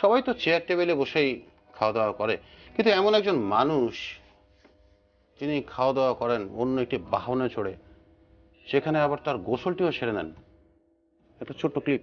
সবাই তো চেয়ার টেবিলে বসেই খাওয়া দাওয়া করে, কিন্তু এমন একজন মানুষ যিনি খাওয়া দাওয়া করেন, অন্য একটি বাহনে চড়ে, সেখানে আবার তার গোসলটিও সেরে নেন। একটা ছোট্ট ক্লিপ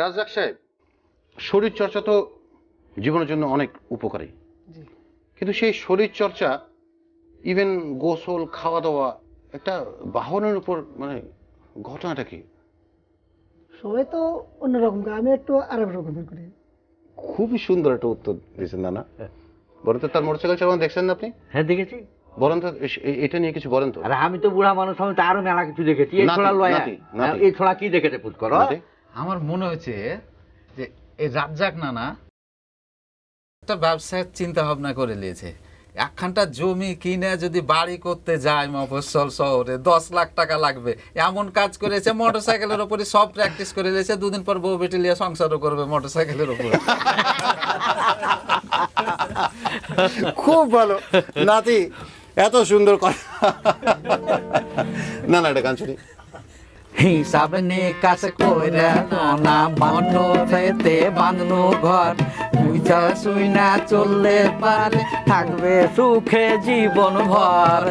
রাজ্জাক সাহেব শরীর চর্চা তো জীবনের জন্য অনেক উপকারী। কিন্তু সেই শরীর চর্চা ইভেন গোসল খাওয়া দাওয়া একটা বাহনের উপর মানে ঘটনাটা কি? সবাই তো অন্যরকম করে, আমি একটু আরেক রকমের করি। খুবই সুন্দর একটা উত্তর দিয়েছেন নানা। বলেন তো তার মোটরসাইকেল চালানো দেখছেন না আপনি? হ্যাঁ দেখেছি। বলেন তো এটা নিয়ে কিছু বলেন তো। আর আমি তো বুড়া মানুষ আমি তো আরও মেলা কিছু দেখেছি। এই ছোড়া লয়া। এই ছোড়া কি দেখেছে পুজ করো? নাতি? আমার মনে হয়েছে যে এই রাজ্জাক নানা একটা ব্যবসায়ের চিন্তা ভাবনা করে নিয়েছে। একখানটা জমি কিনে যদি বাড়ি করতে যায় মফস্বল শহরে, দশ লাখ টাকা লাগবে। এমন কাজ করেছে মোটর সাইকেলের উপরে সব প্র্যাকটিস করে নিয়েছে। দুদিন পর বউ বেটে নিয়ে সংসারও করবে মোটর সাইকেলের উপর খুব ভালো। নাতি, এত সুন্দর কথা। না না এটা গান শুনি। হিসাব নিকাশ কইরা না বানো ফেতে বাঁধনো ঘর। বুঝা শুই না চললে পারে, থাকবে সুখে জীবন ভর